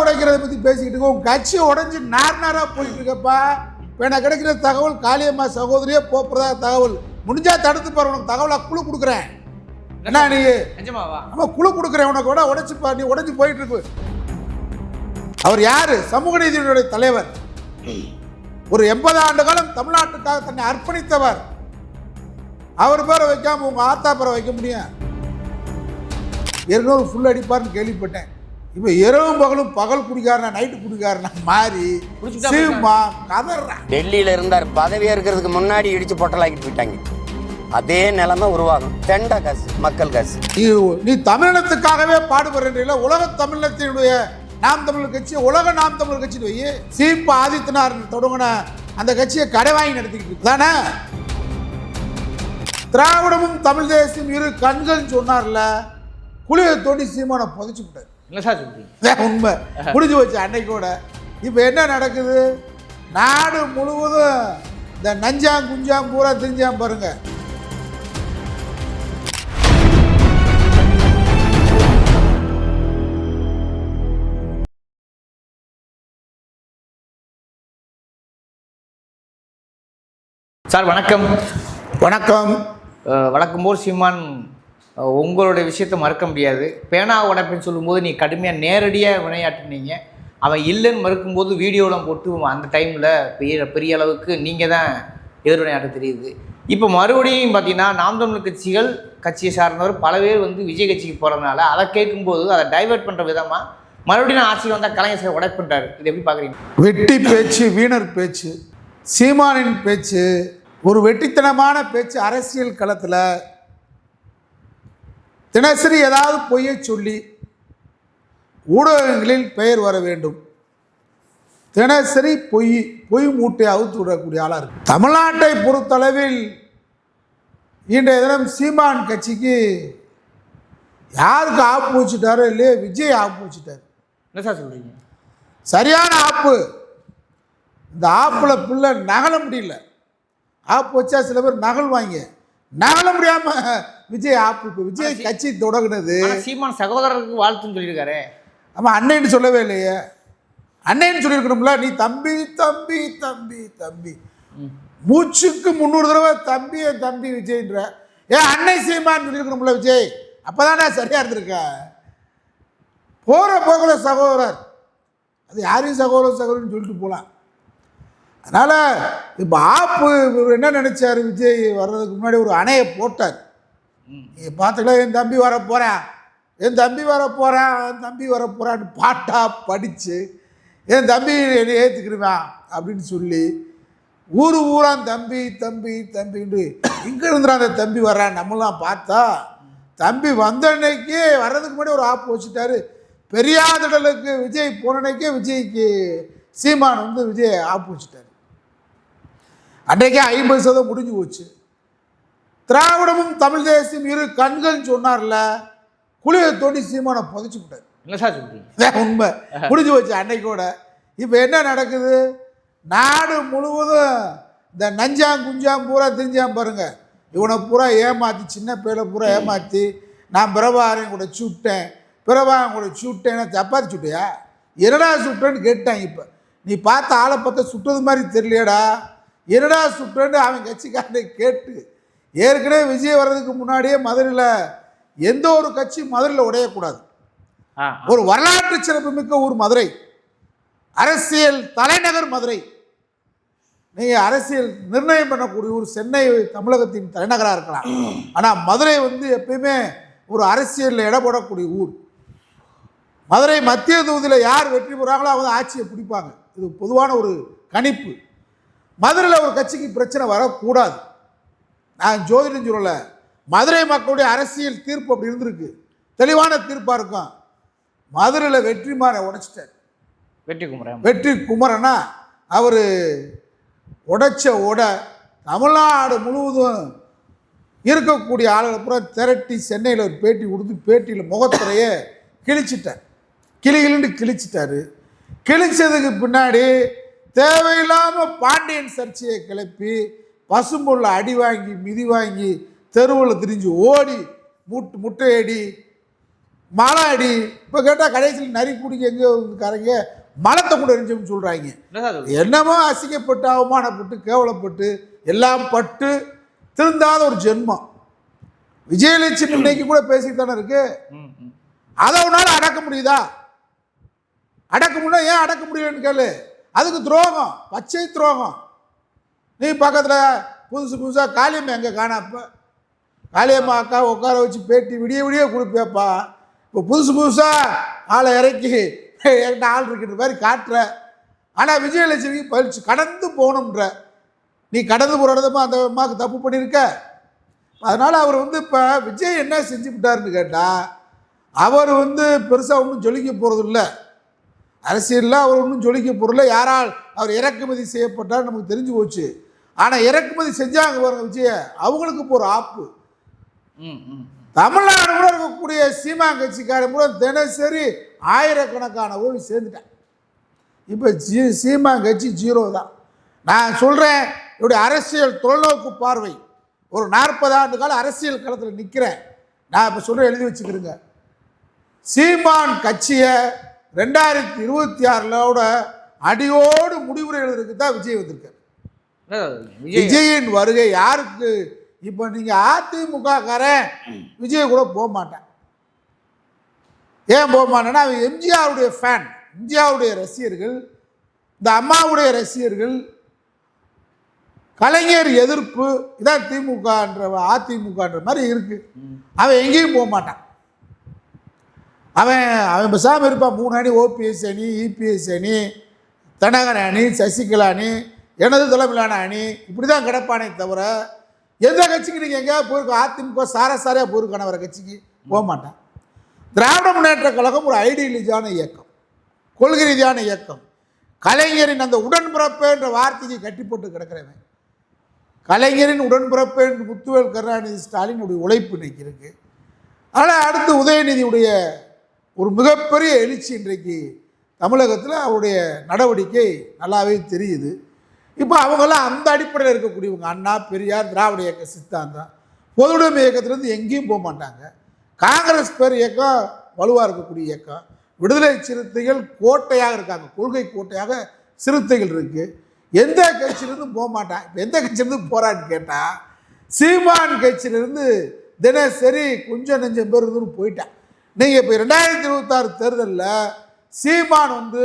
உடைக்கிறத பற்றி பேசிக்கிட்டு இருக்க உன் கட்சியை உடைஞ்சு நார் நாராக போயிட்டு இருக்கப்பா. இப்போ எனக்கு கிடைக்கிற தகவல் காளியம்மா சகோதரியே போப்புறதா தகவல். முடிஞ்சா தடுத்து பாரு உனக்கு தகவலாக குழு கொடுக்குறேன். என்ன நீ? நம்ம குழு கொடுக்குறேன். உனக்கு விட உடைச்சு பா நீ உடைஞ்சு போயிட்டு இருக்கு அவர் யாரு? சமூக நீதியினுடைய தலைவர். ஒரு எண்பது ஆண்டு காலம் தமிழ்நாட்டுக்காக தன்னை அர்ப்பணித்தவர். அவர் பேரை வைக்காம உங்க ஆத்தா பேரை வைக்க முடியும். ஏற்கனவே ஃபுல் அடிப்பார்னு கேள்விப்பட்டேன். இப்போ இரவும் பகலும் பகல் குடிக்காரனா நைட்டு குடிக்காரனா மாறி சீமா கதறான் டெல்லியில இருந்தார் பதவியா இருக்கிறதுக்கு முன்னாடி இடிச்சு பொட்டலாக்கிட்டு போயிட்டாங்க. அதே நிலைமை உருவாகும். தெண்டா காசு மக்கள் காசு. நீ நீ தமிழினத்துக்காகவே பாடுபடுறீங்கள உலக தமிழினத்தினுடைய நாம் தமிழர் கட்சி உலக நாம் தமிழர் கட்சி வை. சீப்பு ஆதித்தனார் தொடங்கின அந்த கட்சியை கடை வாங்கி நடத்திக்கிட்டு. தானே? திராவிடமும் தமிழ் தேசம் இரு கண்கள் சொன்னார்ல குளியை தோண்டி சீமானை புதைச்சு விட்டார். என்ன சார் சொல்றீங்க? உண்மை. முடிஞ்சு வச்சு அன்னைக்கோட இப்போ என்ன நடக்குது? நாடு முழுவதும் இந்த நஞ்சாங் குஞ்சாங் பூரா தெரிஞ்சாம் பாருங்க. சார் வணக்கம். வணக்கம். வழக்கம் போல் சீமான் உங்களுடைய விஷயத்தை மறுக்க முடியாது. பேனா உடைப்புன்னு சொல்லும்போது நீ கடுமையாக நேரடியாக வினையாட்டினீங்க அவன் இல்லைன்னு மறுக்கும்போது வீடியோலாம் போட்டு அந்த டைமில் பெரிய பெரிய அளவுக்கு நீங்கள் தான் எதிர்வினையாட்ட தெரியுது. இப்போ மறுபடியும் பார்த்தீங்கன்னா நாம் தமிழ் கட்சிகள் கட்சியை சார்ந்தவர் பல பேர் வந்து விஜய் கட்சிக்கு போகிறதுனால அதை கேட்கும்போது அதை டைவர்ட் பண்ணுற விதமாக மறுபடியும் நான் ஆட்சிக்கு வந்தால் கலைஞர் சார் உடைப்புன்றாரு இது எப்படி பார்க்குறீங்க வெட்டி பேச்சு வீணர் பேச்சு சீமானின் பேச்சு ஒரு வெட்டித்தனமான பேச்சு அரசியல் களத்தில் தினசரி ஏதாவது பொய்யை சொல்லி ஊடகங்களில் பெயர் வர வேண்டும். தினசரி பொய் பொய் மூட்டை அவுத்து விடக்கூடிய ஆளாக இருக்கு. தமிழ்நாட்டை பொறுத்தளவில் இன்றைய தினம் சீமான் கட்சிக்கு யாருக்கு ஆப்பு வச்சுட்டாரோ இல்லையோ விஜய் ஆப்பு வச்சுட்டார் என்ன சார் சொல்கிறீங்க சரியான ஆப்பு. இந்த ஆப்பில் பிள்ளை நகல முடியல. ஆப்பு வச்சா சில பேர் நகல் வாங்க நகல முடியாம விஜய் ஆப்பு இப்போ விஜய் கட்சி தொடங்குனது. சீமான் சகோதரருக்கு வாழ்த்துன்னு சொல்லியிருக்காரு. ஆமாம் அன்னைன்னு சொல்லவே இல்லையே. அன்னைன்னு சொல்லியிருக்கணும்ல நீ தம்பி தம்பி தம்பி தம்பி. மூச்சுக்கு முந்நூறு தடவை தம்பி என் தம்பி விஜய்ன்ற. ஏன் அன்னை சீமான்னு சொல்லியிருக்கணும்ல விஜய்? அப்போதானே சரியாக இருந்திருக்க? போகிற போகிற சகோதரர். அது யாரையும் சகோதரர் சகோதரன்னு சொல்லிட்டு போகலாம் அதனால் இப்போ ஆப்பு இவர் என்ன நினச்சார் விஜய் வர்றதுக்கு முன்னாடி ஒரு அணையை போட்டார். நீங்கள் பார்த்துக்கலாம் என் தம்பி வர போகிறேன் என் தம்பி வர போகிறேன் என் தம்பி வர போகிறான்னு பாட்டாக படித்து என் தம்பி என்னை ஏற்றுக்கிடுவேன் அப்படின்னு சொல்லி ஊர் ஊரான் தம்பி தம்பி தம்பின்னு இங்கே இருந்துடா அந்த தம்பி வர்றான். நம்மளாம் பார்த்தா தம்பி வந்த அன்னைக்கு வர்றதுக்கு முன்னாடி ஒரு ஆப்பு வச்சுட்டாரு. பெரியாதிடலுக்கு விஜய் போன அன்னைக்கே விஜய்க்கு சீமான் வந்து விஜய் ஆப்பு வச்சுட்டாரு. அன்றைக்கே ஐம்பது சதவீதம் முடிஞ்சு போச்சு. திராவிடமும் தமிழ் தேசம் இரு கண்கள் சொன்னார்ல குளியை தோண்டி சீமானை புதைச்சு விட்டார். சார் சொல்கிறீங்க உண்மை. முடிஞ்சு போச்சு அன்னைக்கோட இப்போ என்ன நடக்குது? நாடு முழுவதும் இந்த நஞ்சாங் குஞ்சாங் பூரா தெரிஞ்சாம் பாருங்க. இவனை பூரா ஏமாற்றி சின்ன பேரை பூரா ஏமாற்றி நான் பிரபாகரன் கூட சுட்டேன் பிரபாகரன் கூட சுட்டேன்னா சப்பாத்தி சுட்டியா? என்னடா சுட்டேன்னு கேட்டான் இப்போ. நீ பார்த்த ஆளை பார்த்தா சுட்டது மாதிரி தெரியலையேடா. என்னடா சுட்டேன்னு அவன் கட்சிக்காரனை கேட்டு? ஏற்கனவே விஜய் வர்றதுக்கு முன்னாடியே மதுரையில் எந்த ஒரு கட்சி மதுரையில் உடையக்கூடாது. ஒரு வரலாற்று சிறப்புமிக்க ஊர் மதுரை. அரசியல் தலைநகர் மதுரை. நீங்கள் அரசியல் நிர்ணயம் பண்ணக்கூடிய ஊர் சென்னை தமிழகத்தின் தலைநகராக இருக்கலாம். ஆனால் மதுரை வந்து எப்பயுமே ஒரு அரசியலில் இடப்படக்கூடிய ஊர். மதுரை மத்திய தொகுதியில் யார் வெற்றி பெறாங்களோ அவங்க ஆட்சியை பிடிப்பாங்க. இது பொதுவான ஒரு கணிப்பு. மதுரையில் ஒரு கட்சிக்கு பிரச்சனை வரக்கூடாது. நான் ஜோதிடம் சொல்லலை. மதுரை மக்களுடைய அரசியல் தீர்ப்பு அப்படி இருந்திருக்கு. தெளிவான தீர்ப்பாக இருக்கும். மதுரையில் வெற்றிமாரை உடைச்சிட்டார். வெற்றி குமரன். வெற்றி குமரனா? அவர் உடைச்ச உட தமிழ்நாடு முழுவதும் இருக்கக்கூடிய ஆளுகளை பூரா திரட்டி சென்னையில் ஒரு பேட்டி கொடுத்து பேட்டியில் முகத்திரையே கிழிச்சிட்டார். கிளி கிளின்னு கிழிச்சிட்டாரு. கிழிச்சதுக்கு பின்னாடி தேவையில்லாமல் பாண்டியன் சர்ச்சையை கிளப்பி பசும்பொருளை அடி வாங்கி மிதி வாங்கி தெருவில் திரிஞ்சு ஓடி முட்டு முட்டையடி மலை அடி இப்போ கேட்டால் கடைசியில் நரி குடிக்க எங்கேயோ கரைங்க மலத்தை கூட எரிஞ்சோம்னு சொல்கிறாங்க? என்னமோ அசிங்கப்பட்டு அவமானப்பட்டு கேவலப்பட்டு எல்லாம் பட்டு திருந்தாத ஒரு ஜென்மம். விஜயலட்சுமி இன்னைக்கு கூட பேசிட்டு தானே இருக்கு. அதை உன்னால அடக்க முடியுதா? அடக்க முடியல ஏன் அடக்க முடியலன்னு கேளு. அதுக்கு துரோகம் பச்சை துரோகம். நீ பக்கத்தில் புதுசு புதுசாக காளியம்மா எங்கே காணாப்ப காளியம்மா அக்கா உட்கார வச்சு பேட்டி விடிய விடிய கொடுப்பேப்பா. இப்போ புதுசு புதுசாக ஆளை இறக்கி என்கிட்ட ஆள் இருக்கின்ற மாதிரி காட்டுற. ஆனால் விஜயலட்சுமி பழிச்சு கடந்து போகணுன்ற நீ கடந்து போகிற இடமா அந்த அம்மாவுக்கு தப்பு பண்ணியிருக்க அதனால் அவர் வந்து இப்போ விஜய் என்ன செஞ்சு விட்டாருன்னு கேட்டால் அவர் வந்து பெருசாக ஒன்றும் ஜொலிக்க போகிறது இல்லை அரசியலில் அவர் ஒன்றும் ஜொலிக்க போகிறதில்ல யாரால் அவர் இறக்குமதி செய்யப்பட்டார் நமக்கு தெரிஞ்சு போச்சு. ஆனால் இறக்குமதி செஞ்சாங்க பாருங்க விஜய அவங்களுக்கு போகிற ஆப்பு. தமிழ்நாடு கூட இருக்கக்கூடிய சீமா கட்சிக்காரன் கூட தினசரி ஆயிரக்கணக்கான ஓய் சேர்ந்துட்டேன். இப்போ ஜீ சீமா கட்சி ஜீரோ தான். நான் சொல்கிறேன் என்னுடைய அரசியல் தொலைநோக்கு பார்வை. ஒரு நாற்பது ஆண்டு கால அரசியல் களத்தில் நிற்கிறேன் நான் இப்போ சொல்கிறேன் எழுதி வச்சுக்கிறேங்க சீமான் கட்சியை ரெண்டாயிரத்தி இருபத்தி ஆறிலோட அடியோடு முடிவுரை எழுதுறதுக்கு தான் விஜய் வந்திருக்காரு. விஜயின் வருகை யாருக்கு? இப்போ நீங்கள் அதிமுக காரன் விஜய் கூட போக மாட்டேன். ஏன் போக மாட்டேன்னா அவன் எம்ஜிஆருடைய ஃபேன் எம்ஜிஆருடைய ரசிகர்கள் இந்த அம்மாவுடைய ரசிகர்கள் கலைஞர் எதிர்ப்பு இதான் திமுகன்ற அதிமுகன்ற மாதிரி இருக்கு. அவன் எங்கேயும் போக மாட்டான். அவன் அவன் பேசாமல் இருப்பான். மூணு அணி ஓபிஎஸ் அணி இபிஎஸ் அணி தனகர அணி சசிகலா அணி எனது தலைமையிலான அணி இப்படி தான் கிடப்பானே தவிர எந்த கட்சிக்கு நீங்கள் எங்கேயா போயிருக்கோம்? அதிமுக சாரசாரியாக போயிருக்கான வர கட்சிக்கு போக மாட்டான். திராவிட முன்னேற்ற கழகம் ஒரு ஐடியலிஜான இயக்கம். கொள்கை ரீதியான இயக்கம். கலைஞரின் அந்த உடன்பிறப்பு என்ற வார்த்தைக்கு கட்டி போட்டு கிடக்கிறவன். கலைஞரின் உடன்பிறப்பு என்று முத்துவேல் கருணாநிதி ஸ்டாலினுடைய உழைப்பு இன்னைக்கு இருக்குது ஆனால் அடுத்து உதயநிதியுடைய ஒரு மிகப்பெரிய எழுச்சி இன்றைக்கு தமிழகத்தில் அவருடைய நடவடிக்கை நல்லாவே தெரியுது. இப்போ அவங்கெல்லாம் அந்த அடிப்படையில் இருக்கக்கூடியவங்க அண்ணா பெரியார் திராவிட இயக்க சித்தாந்தம் பொதுவுடைமை இயக்கத்திலேருந்து எங்கேயும் போக மாட்டாங்க. காங்கிரஸ் பேர் இயக்கம் வலுவாக இருக்கக்கூடிய இயக்கம். விடுதலை சிறுத்தைகள் கோட்டையாக இருக்காங்க கொள்கை கோட்டையாக சிறுத்தைகள் இருக்குது எந்த கட்சியிலேருந்து போக மாட்டான் இப்போ எந்த கட்சியிலேருந்து போகிறான்னு கேட்டால் சீமான் கட்சியிலேருந்து தினசரி கொஞ்சம் நெஞ்சம் பேர் இருந்து போயிட்டான். நீங்கள் இப்போ ரெண்டாயிரத்தி இருபத்தாறு தேர்தலில் சீமான் வந்து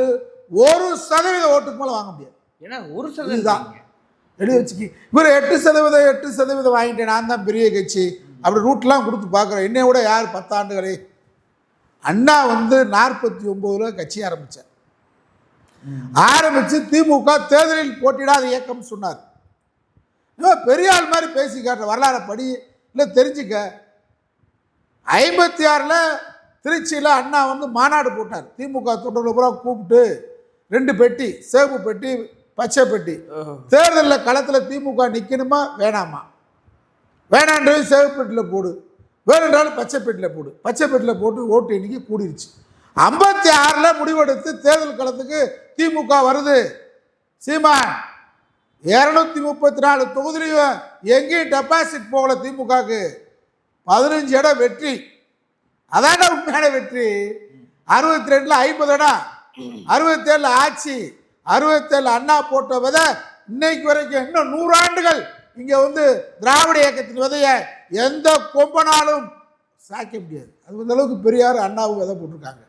ஒரு சதவீத ஓட்டுக்கு மேலே வாங்க முடியாது. ஏன்னா ஒரு. சதவீதம் எழுதி வச்சுக்கி. இவர் எட்டு சதவீதம் எட்டு சதவீதம் வாங்கிட்டேன். நான் தான் பெரிய கட்சி. அப்படி ரூட்லாம் கொடுத்து பார்க்குறேன் என்னை விட யார் பத்தாண்டுகளே அண்ணா வந்து நாற்பத்தி ஒம்போதில் கட்சி ஆரம்பித்தார் ஆரம்பித்து திமுக தேர்தலில் போட்டியிடாத இயக்கம் சொன்னார். இவன் பெரிய ஆள் மாதிரி பேசி காட்டுற வரலாறை படி. இல்லை தெரிஞ்சுக்க. ஐம்பத்தி ஆறில் திருச்சியில் அண்ணா வந்து மாநாடு போட்டார். திமுக தொண்டர்களை பூரா கூப்பிட்டு ரெண்டு பெட்டி சேப்பு பெட்டி பச்சை பெட்டி. தேர்தலில் களத்தில் திமுக நிற்கணுமா வேணாமா? வேணான்றது சேப்பு பெட்டியில் போடு. வேணுன்றாலும் பச்சை பெட்டியில் போடு. பச்சை பெட்டியில் போட்டு ஓட்டு எண்ணிக்கை கூடிருச்சு. ஐம்பத்தி ஆறில் முடிவெடுத்து தேர்தல் களத்துக்கு திமுக வருது. சீமான் இரநூத்தி முப்பத்தி நாலு தொகுதியிலையும் எங்கேயும் டெபாசிட் போகல திமுகவுக்கு. பதினஞ்சு இடம் வெற்றி. அதான உண்மையான வெற்றி. அறுபத்தி ரெண்டுல ஐம்பது இடம் அறுபத்தேழில் ஆட்சி. அறுபத்தேழு அண்ணா போட்ட விதை இன்னைக்கு வரைக்கும் இன்னும் நூறாண்டுகள் இங்கே வந்து திராவிட இயக்கத்தின் விதையை எந்த கொம்பனாலும் சாய்க்க முடியாது. அது அந்த அளவுக்கு பெரியார் அண்ணாவும் விதை போட்டிருக்காங்க.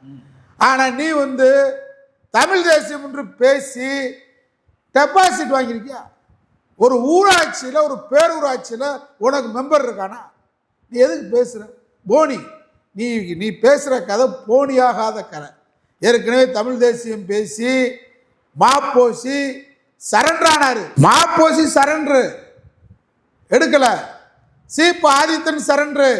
ஆனால் நீ வந்து தமிழ் தேசியம் என்று பேசி டெபாசிட் வாங்கியிருக்கியா? ஒரு ஊராட்சியில் ஒரு பேரூராட்சியில் உனக்கு மெம்பர் இருக்கானா? நீ எதுக்கு பேசுகிற போனி. நீ நீ பேசுகிற கதை போனியாகாத கதை. ஏற்கனவே தமிழ் தேசியம் பேசி மாப்போசி சரண்டரானார். மாப்போசி சரண்டரு எடுக்கலை. சீப்பு ஆதித்தன் சரண்டரு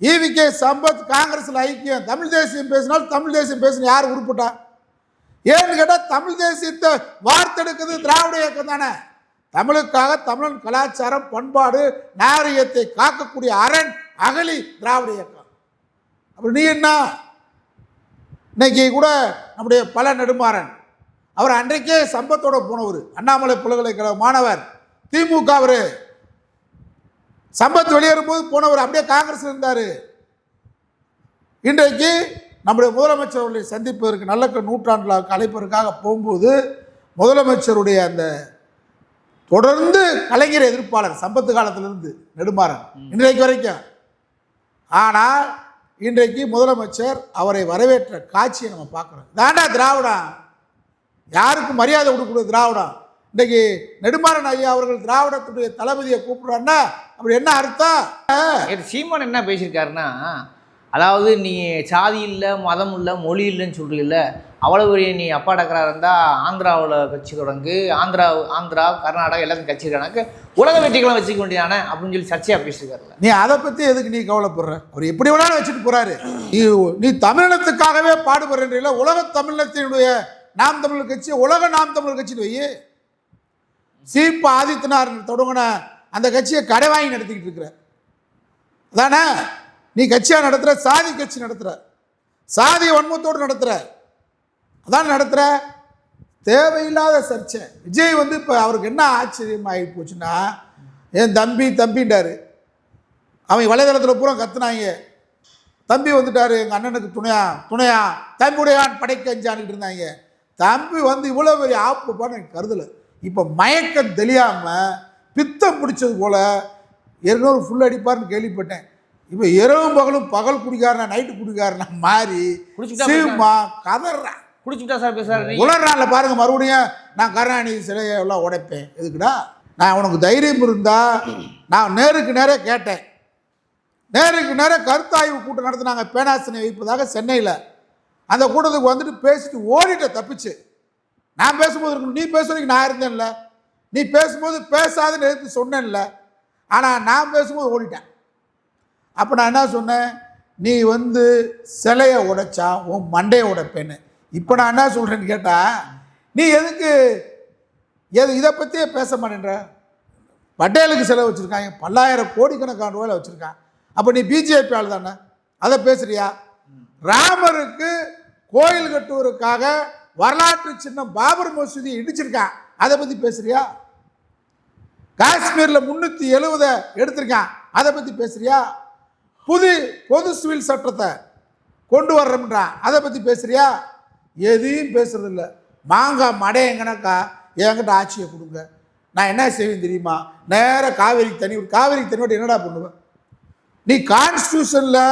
ஈவிகே சம்பத் காங்கிரஸில் ஐக்கியம். தமிழ் தேசியம் பேசினால் தமிழ் தேசியம் பேசணும் யார் உருப்பிட்டா? ஏன்னு கேட்டால் தமிழ் தேசியத்தை வார்த்தெடுக்கிறது திராவிட இயக்கம் தானே. தமிழுக்காக தமிழன் கலாச்சாரம் பண்பாடு நாகரிகத்தை காக்கக்கூடிய அரண். அகலி திராவிட இயக்கம். அப்புறம் நீ என்ன? இன்னைக்கு கூட நம்முடைய பல நெடுமாறன் அவர் அன்றைக்கே சம்பத்தோட போனவர் அண்ணாமலை பல்கலைக்கழக மாணவர் திமுக அவர். சம்பத் வெளியேறும்போது போனவர் அப்படியே காங்கிரஸ் இருந்தார். இன்றைக்கு நம்முடைய முதலமைச்சர் அவர்களை சந்திப்பதற்கு நல்ல நூற்றாண்டில் அழைப்பதற்காக போகும்போது முதலமைச்சருடைய அந்த தொடர்ந்து கலைஞர் எதிர்ப்பாளர் சம்பத்து காலத்திலிருந்து நெடுமாறன் இன்றைக்கு வரைக்கும். ஆனால் இன்றைக்கு முதலமைச்சர் அவரை வரவேற்ற காட்சியை நம்ம பார்க்குறோம். தாண்டா திராவிடம். யாருக்கும் மரியாதை கொடுக்கக்கூடாது திராவிடம். இன்றைக்கு நெடுமாறன் ஐயா அவர்கள் திராவிடத்துடைய தளபதியை கூப்பிடுறாருன்னா அப்படி என்ன அர்த்தம்? நேத்து சீமான் என்ன பேசியிருக்காருன்னா அதாவது நீ சாதி இல்லை மதம் இல்லை மொழி இல்லைன்னு சொல்கிறீங்கள அவ்வளவு பெரிய நீ அப்பா டக்கரா இருந்தால் ஆந்திராவில் கட்சி தொடங்கு. ஆந்திரா ஆந்திரா கர்நாடகா எல்லாத்தையும் கட்சி கணக்கு உலக வெற்றிகளும் வச்சுக்க வேண்டியதானே? அப்படின்னு சொல்லி சர்ச்சையாக பேசியிருக்காருல்ல நீ அதை பற்றி எதுக்கு நீ கவலைப்படுற? அவர் எப்படி வேணாலும் வச்சுட்டு போகிறாரு நீ நீ தமிழினத்துக்காகவே பாடுபடுறீங்கள உலக தமிழினத்தினுடைய நாம் தமிழ் கட்சி உலக நாம் தமிழ் கட்சின்னு வை சீப்ப ஆதித்தனார் தொடங்கின அந்த கட்சியை கடை வாங்கி நடத்திக்கிட்டு இருக்கிற. தானே நீ கட்சியாக நடத்துகிற சாதி கட்சி நடத்துகிற சாதி வன்மத்தோடு நடத்துகிற அதான் நடத்துகிற தேவையில்லாத சர்ச்சை. விஜய் வந்து இப்போ அவருக்கு என்ன ஆச்சரியம் ஆகி போச்சுன்னா என் தம்பி தம்பின்றாரு. அவன் வலைதளத்தில் பூரா கத்துனாங்க. தம்பி வந்துட்டாரு எங்கள் அண்ணனுக்கு துணையா துணையா தம்பியுடையான் படைக்க அஞ்சான்ட்டு இருந்தாங்க. தம்பி வந்து இவ்வளோ பெரிய ஆப்புப்பான்னு எனக்கு கருதலை. இப்போ மயக்கம் தெளியாமல் பித்தம் பிடிச்சது போல் இருநூறு ஃபுல் அடிப்பார்னு கேள்விப்பட்டேன். இப்போ இரவும் பகலும் பகல் குடிக்காரனா நைட்டு குடிக்காரனா மாறி சீமா கதறான் குடிச்சுட்டா சார் பேசுறாரு நீங்க? உலர்றான்ல பாருங்க மறுபடியும் நான் கருணாநிதி சிலையை எல்லாம் உடைப்பேன். எதுக்குடா? நான் உனக்கு தைரியம் இருந்தா நான் நேருக்கு நேரே கேட்டேன். நேருக்கு நேரே கருத்தாய்வு கூட்டம் நடத்தினாங்க பேனாசனை வைப்பதாக சென்னையில். அந்த கூட்டத்துக்கு வந்துட்டு பேசிட்டு ஓடிட்ட தப்பிச்சு. நான் பேசும்போது இருக்கணும் நீ பேசுறதுக்கு நான் இருந்தேன்ல. நீ பேசும்போது பேசாதுன்னு எடுத்து சொன்னேன்ல. ஆனால் நான் பேசும்போது ஓடிட்டேன். அப்போ நான் என்ன சொன்னேன்? நீ வந்து சிலையை உடைச்சா உன் மண்டையை உடைப்பேன்னு. இப்போ நான் என்ன சொல்கிறேன்னு கேட்டால் நீ எதுக்கு எது இதை பற்றியே பேச மாட்டேன்ற? பட்டேலுக்கு செலவு வச்சுருக்காங்க பல்லாயிரம் கோடிக்கணக்கான ரூபாயில் வச்சுருக்கான். அப்போ நீ பிஜேபி ஆள் தானே? அதை பேசுறியா? ராமருக்கு கோயில் கட்டுவதற்காக வரலாற்று சின்னம் பாபர் மசூதி இடிச்சிருக்கான். அதை பற்றி பேசுறியா? காஷ்மீரில் முந்நூற்றி எழுவதை எடுத்திருக்கான். அதை பற்றி பேசுறியா? புது பொது சிவில் சட்டத்தை கொண்டு வர்றோம்ன்றான் அதை பற்றி பேசுறியா? எதையும் பேசுறதில்ல. மாங்காய் மடையங்கனக்கா என்கிட்ட ஆட்சியை கொடுங்க. நான் என்ன செய்வேன் தெரியுமா? நேராக காவேரி தண்ணி விட்டு காவேரிக்கு தண்ணி விட்டு என்னடா பண்ணுவேன்? நீ கான்ஸ்டியூஷனில்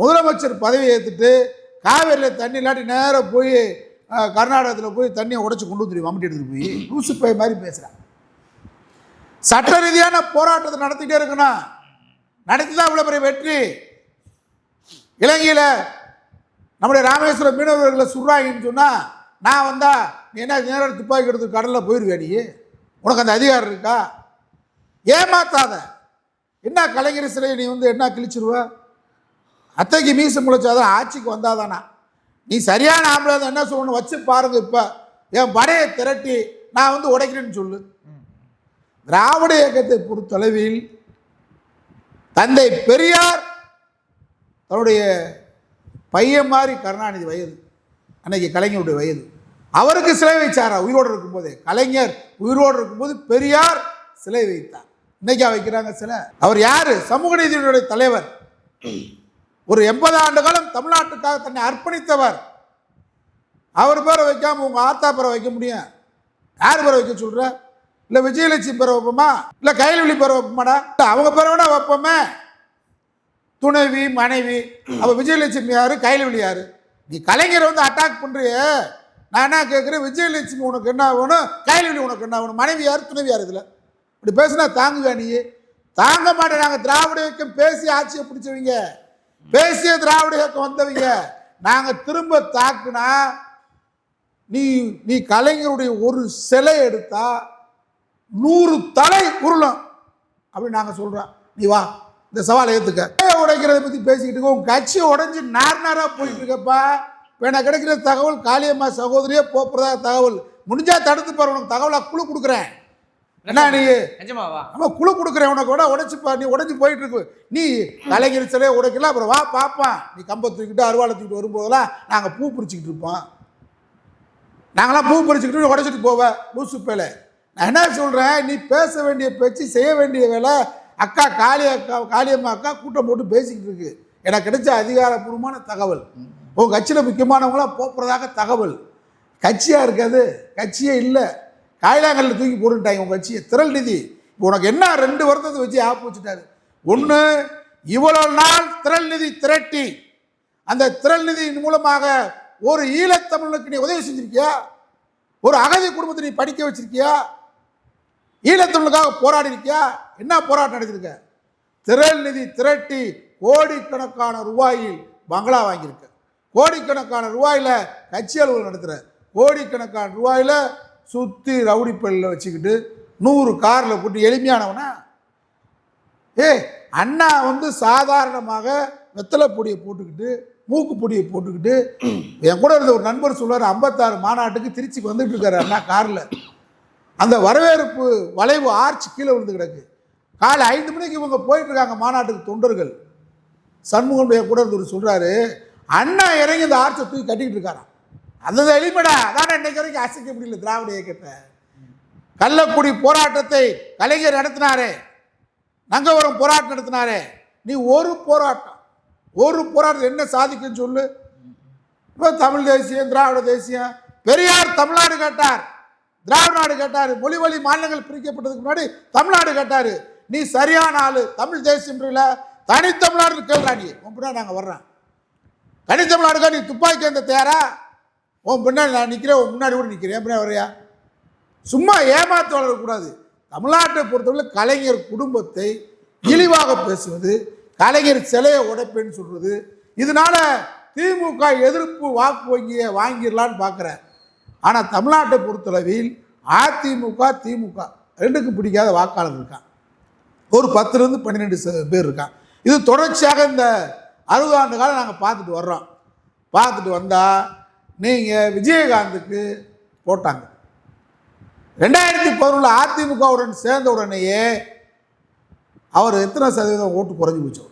முதலமைச்சர் பதவி ஏற்றுட்டு காவேரியில் தண்ணி இல்லாட்டி நேராக போய் கர்நாடகத்தில் போய் தண்ணியை உடச்சி கொண்டு வந்துடும் மம்மிட்டி எடுத்துட்டு போய். லூசு பை மாதிரி பேசுகிறேன் சட்ட ரீதியான போராட்டத்தை நடத்திட்டே இருக்கணும். நடத்தி தான் இவ்வளோ பெரிய வெற்றி. இலங்கையில் நம்முடைய ராமேஸ்வரம் மீனவர்களை சுடுறாங்கன்னு சொன்னால் நான் வந்தால் நீ என்ன நேரம் துப்பாக்கி எடுத்து கடலில் போயிடுவேன் நீ? உனக்கு அந்த அதிகாரம் இருக்கா? ஏமாத்தாத. என்ன கலைஞர் சிலையை நீ வந்து என்ன கிழிச்சிருவ? அத்தைக்கு மீசம் முளைச்சாதான் ஆட்சிக்கு வந்தாதானா? நீ சரியான ஆம்பளை தான் என்ன சொல்லணும்? வச்சு பாருங்க இப்போ. என் படையை திரட்டி நான் வந்து உடைக்கிறேன்னு சொல்லு. திராவிட இயக்கத்தை பொறுத்தளவில் தந்தை பெரியார் தன்னுடைய பையன் மாதிரி கருணாநிதி வயது. அன்னைக்கு கலைஞருடைய வயது. அவருக்கு சிலை வைச்சாரா? உயிரோடு இருக்கும்போதே. கலைஞர் உயிரோடு இருக்கும்போது பெரியார் சிலை வைத்தார். இன்னைக்கா வைக்கிறாங்க சிலை. அவர் யார்? சமூக நீதியினுடைய தலைவர். ஒரு எண்பது ஆண்டு காலம் தமிழ்நாட்டுக்காக தன்னை அர்ப்பணித்தவர். அவர் பேரை வைக்காம உங்கள் ஆத்தா பேரை வைக்க முடியும். யார் பேரை வைக்க சொல்கிற இல்லை விஜயலட்சுமி பேரை வைப்போமா? இல்லை கைல்வெளி பேரை வைப்போமாடா? அவங்க பேரை விட வைப்போமே. துணைவி மனைவி அப்போ விஜயலட்சுமி யார்? கைல்வெளி யாரு? நீ கலைஞரை வந்து அட்டாக் பண்ணுறிய நான் என்ன கேட்குறேன் விஜயலட்சுமி உனக்கு என்ன ஆகணும் கைல்வெளி உனக்கு என்ன ஆகணும் மனைவி யார்? துணைவி யார் இதில்? இப்படி பேசுனா தாங்குவியா நீ? தாங்க மாட்டேன். நாங்கள் திராவிட இயக்கம் பேசி ஆட்சியை பிடிச்சவங்க. பேசிய திராவிட இயக்கம் வந்தவங்க. நாங்கள் திரும்ப தாக்குனா நீ நீ கலைஞருடைய ஒரு சிலை எடுத்தா நூறு தலை உருளும். அப்படின்னு நாங்கள் சொல்கிறோம் நீ வா. இந்த சவாலை ஏற்றுக்க உடைக்கிறத பற்றி பேசிக்கிட்டு உன் கட்சி உடைஞ்சு நார் நாராக போயிட்டு இருக்கப்பா. இப்போ எனக்கு கிடைக்கிற தகவல் காளியம்மா சகோதரியே போப்புறதா தகவல். முடிஞ்சா தடுத்து பாரு உனக்கு தகவலாக குழு கொடுக்குறேன். என்ன நீ? நம்ம குழு கொடுக்குறேன். உனக்கு கூட உடைச்சுப்பா. நீ உடைஞ்சு போயிட்டு இருக்கு. நீ கலைஞர் சிலையை உடைக்கல அப்புறம் வா பார்ப்பான் நீ கம்பை தூக்கிட்டு அருவாளை தூக்கிட்டு வரும்போதெல்லாம் நாங்கள் பூ பிடிச்சிக்கிட்டு இருப்போம். நாங்களாம் பூ பறிச்சுக்கிட்டு உடச்சிட்டு போவேன் லூசு பேல. நான் என்ன சொல்கிறேன் நீ பேச வேண்டிய பேச்சு செய்ய வேண்டிய வேலை அக்கா காளி அக்கா காளியம்மா அக்கா கூட்டம் போட்டு பேசிக்கிட்டு இருக்கு. எனக்கு கிடைச்ச அதிகாரப்பூர்வமான தகவல். உங்கள் கட்சியில் முக்கியமானவங்களாம் போகிறதாக தகவல். கட்சியாக இருக்காது கட்சியே இல்லை. காயிலாங்கல்ல தூக்கி போட்டுட்டாங்க உங்கள் கட்சியை. திரள் நிதி. உனக்கு என்ன ரெண்டு வருத்தத்தை வச்சு ஆப்பு வச்சுட்டாரு? ஒன்று இவ்வளவு நாள் திரள் நிதி திரட்டி. அந்த திரள் நிதியின் மூலமாக ஒரு ஈழத்தமிழனுக்கு நீ உதவி செஞ்சிருக்கியா? ஒரு அகதி குடும்பத்தை நீ படிக்க வச்சிருக்கியா? ஈழத்தமிழுக்காக போராடி இருக்கியா என்ன போராட்டம் நடத்திருக்க திரள் நிதி திரட்டி கோடிக்கணக்கான ரூபாயில் பங்களா வாங்கியிருக்க. கோடிக்கணக்கான ரூபாயில் கட்சி அலுவலகம் நடத்துகிற கோடிக்கணக்கான ரூபாயில் சுற்றி ரவுடி பள்ளியில் வச்சுக்கிட்டு நூறு காரில் கூட்டி எளிமையானவனா? ஏ அண்ணா வந்து சாதாரணமாக வெத்தலை பொடியை போட்டுக்கிட்டு மூக்கு பொடியை போட்டுக்கிட்டு என் கூட இருந்த ஒரு நண்பர் சொல்வார் ஐம்பத்தாறு மாநாட்டுக்கு திருச்சிக்கு வந்துட்டு இருக்காரு அண்ணா காரில். அந்த வரவேற்பு வளைவு ஆர்ச்சி கீழே விழுந்து கிடக்கு. காலை ஐந்து மணிக்கு இவங்க போயிட்டுருக்காங்க மாநாட்டுக்கு தொண்டர்கள். சண்முகம் கூட இருந்து சொல்கிறாரு அண்ணா இறங்கி இந்த ஆர்ச்சை தூக்கி கட்டிக்கிட்டு இருக்காராம். அந்த எளிமடா அதான் இன்னைக்கு வரைக்கும் அசைக்க முடியல திராவிட இயக்கத்தை. கள்ளக்குடி போராட்டத்தை கலைஞர் நடத்தினாரே நங்கவரம் போராட்டம் நடத்தினாரே நீ ஒரு போராட்டம் ஒரு போராட்டம் என்ன சாதிக்குன்னு சொல்லு. இப்போ தமிழ் தேசியம் திராவிட தேசியம் பெரியார் தமிழ்நாடு கேட்டார் திராவிட நாடு கேட்டார் மொழி வழி மாநிலங்கள் பிரிக்கப்பட்டதுக்கு முன்னாடி தமிழ்நாடு கேட்டார். நீ சரியான ஆள். தமிழ் தேசியம் இல்லை தனித்தமிழ்நாடு கேள்றா நீ. உன் பின்னாடி நாங்கள் வர்றோம். தனித்தமிழ்நாடுக்கா நீ துப்பாக்கி வந்து தேரா உன் பின்னாடி நான் நிற்கிறேன் உன் முன்னாடி கூட நிற்கிறேன் என் பின்னாடி வரையா சும்மா ஏமாத்து வளரக்கூடாது தமிழ்நாட்டை பொறுத்தவரை கலைஞர் குடும்பத்தை இழிவாக பேசுவது கலைஞர் சிலையை உடைப்பேன்னு சொல்கிறது இதனால திமுக எதிர்ப்பு வாக்கு வங்கியை வாங்கிடலான்னு பார்க்குறேன் ஆனால் தமிழ்நாட்டை பொறுத்தளவில் அதிமுக திமுக ரெண்டுக்கும் பிடிக்காத வாக்காளர் இருக்கான். ஒரு பத்துலேருந்து பன்னிரெண்டு பேர் இருக்கான் இது தொடர்ச்சியாக இந்த அறுபது ஆண்டு காலம் நாங்கள் பார்த்துட்டு வர்றோம். பார்த்துட்டு வந்தால் நீங்கள் விஜயகாந்துக்கு போட்டாங்க. ரெண்டாயிரத்தி பதினொன்றில் அதிமுகவுடன் சேர்ந்த உடனேயே அவர் எத்தனை சதவீதம் ஓட்டு குறைஞ்சி போச்சு.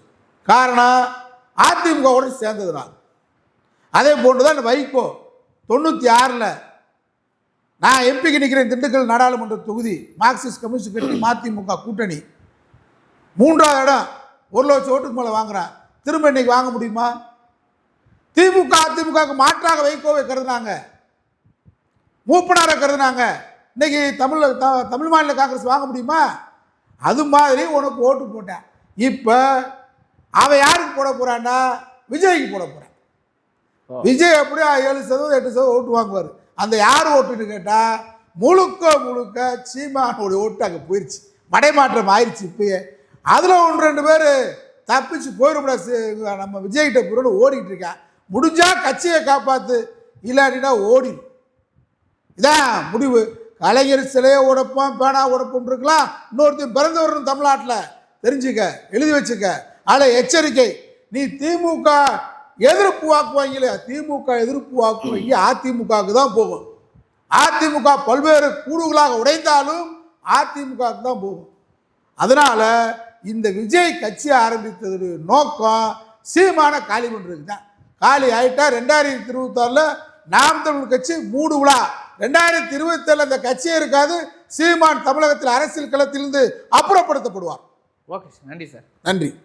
காரணம் அதிமுகவுடன் சேர்ந்ததுனால். அதே போன்று தான் வைகோ தொண்ணூற்றி ஆறில் நான் எம்பிக்கு நிற்கிறேன் திண்டுக்கல் நாடாளுமன்ற தொகுதி மார்க்சிஸ்ட் கம்யூனிஸ்ட் கட்சி மதிமுக கூட்டணி. மூன்றாவது இடம் ஒரு லட்சம் ஓட்டுக்கு மேலே வாங்குறேன். திரும்ப இன்னைக்கு வாங்க முடியுமா? திமுக அதிமுகவுக்கு மாற்றாக வைகோவை கருதுனாங்க. மூப்பனாரை கருதுனாங்க. இன்னைக்கு தமிழ் த- தமிழ் மாநில காங்கிரஸ் வாங்க முடியுமா? அது மாதிரி உனக்கு ஓட்டு போட்டேன். இப்போ அவன் யாருக்கு போட போறான்னா விஜய்க்கு போட போறேன். ஓ. விஜய் அப்படியே ஏழு சதவீதம் எட்டு சதவீதம் ஓட்டு வாங்குவார். அந்த யார் ஓட்டுன்னு கேட்டால் முழுக்க முழுக்க சீமானோடைய ஓட்டு அங்கே போயிடுச்சு மடைமாற்றம் ஆயிடுச்சு இப்பயே. அதில் ஒன்று ரெண்டு பேர் தப்பிச்சு போயிட நம்ம விஜய்கிட்ட பொருள் ஓடிட்டு இருக்கேன் முடிஞ்சால் கட்சியை காப்பாற்று இல்லாட்டினா ஓடி. இதான் முடிவு. கலைஞர் சிலையை உடைப்போம் பேனா உடைப்போம் இருக்கலாம். இன்னொருத்தையும் பிறந்து தமிழ்நாட்டில். தெரிஞ்சுக்க எழுதி வச்சுக்க. அதில் எச்சரிக்கை. நீ திமுக எதிர்ப்பு வாக்கு வாங்கல திமுக எதிர்ப்பு வாக்கு வாங்கி அதிமுகவுக்கு தான் போகும். அதிமுக பல்வேறு கூறுகளாக உடைந்தாலும் அதிமுகவுக்கு தான் போகும். அதனால் இந்த விஜய் கட்சி ஆரம்பித்தது நோக்கம் சீமான காலி பண்ணுறது தான். காலி ஆயிட்டா ரெண்டாயிரத்தி இருபத்தாறில் நாம் தமிழ் கட்சி மூடு விழா ரெண்டாயிரத்தி இருபத்தேழு அந்த கட்சியே இருக்காது சீமான் தமிழகத்தில் அரசியல் களத்திலிருந்து அப்புறப்படுத்தப்படுவார். Okay sir. நன்றி சார். நன்றி.